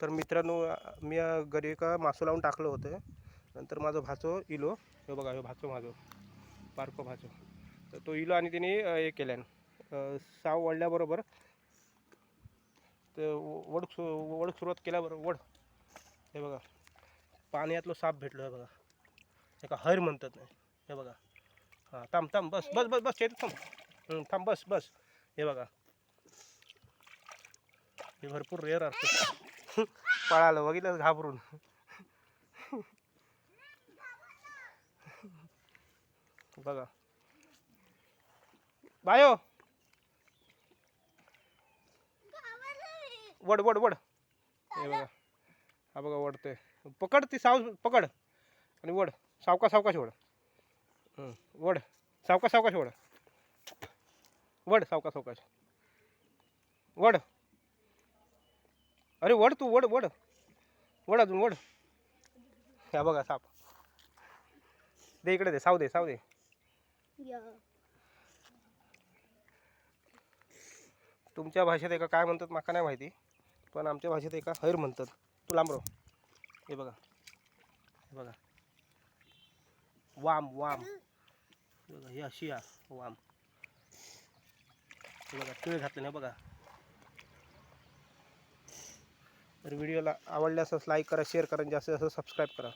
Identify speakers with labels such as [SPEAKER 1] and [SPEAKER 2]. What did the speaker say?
[SPEAKER 1] तर मित्रांनो मी घरी एका मासू लावून टाकलं होतं. नंतर माझं भाचो इलो. हे बघा हे भाचो माझं. पारको भाचो. तर तो इलो आणि तिने हे केल्यान. साव वळल्याबरोबर ते वड सु वड सुरुवात केल्याबरोबर वड हे बघा. पाण्यातलं साप भेटलो हे बघा. एका हर म्हणतात नाही हे बघा. हां थांब थांब बस बस बस बस चेत थांब. थांब बस बस. हे बघा. हे भरपूर रेअर असते. पळालं बघितलं घाबरून. बघा. बायो. वड वड वड. हे बघा. हा बघा वडतोय. पकड ती साव पकड. आणि वड. सावका सावकाश वड वड. सावका सावकाश वड वड सावका सावकाश वड. अरे वड तू वड वड. वड अजून वड. ह्या बघा साप. दे इकडे दे साव दे साव दे.
[SPEAKER 2] या.
[SPEAKER 1] तुमच्या भाषेत एका काय म्हणतात माका नाही माहिती पण आमच्या भाषेत एका हैर म्हणतात. तू लांबरो हे बघा. हे बघा. वाम वाम. बघा ही अशी वाम. हे बघा तिळ घातलं ना बघा. तर व्हिडिओला आवडल्यास लाईक करा शेअर करा आणि जास्तीत जास्त सबस्क्राईब करा.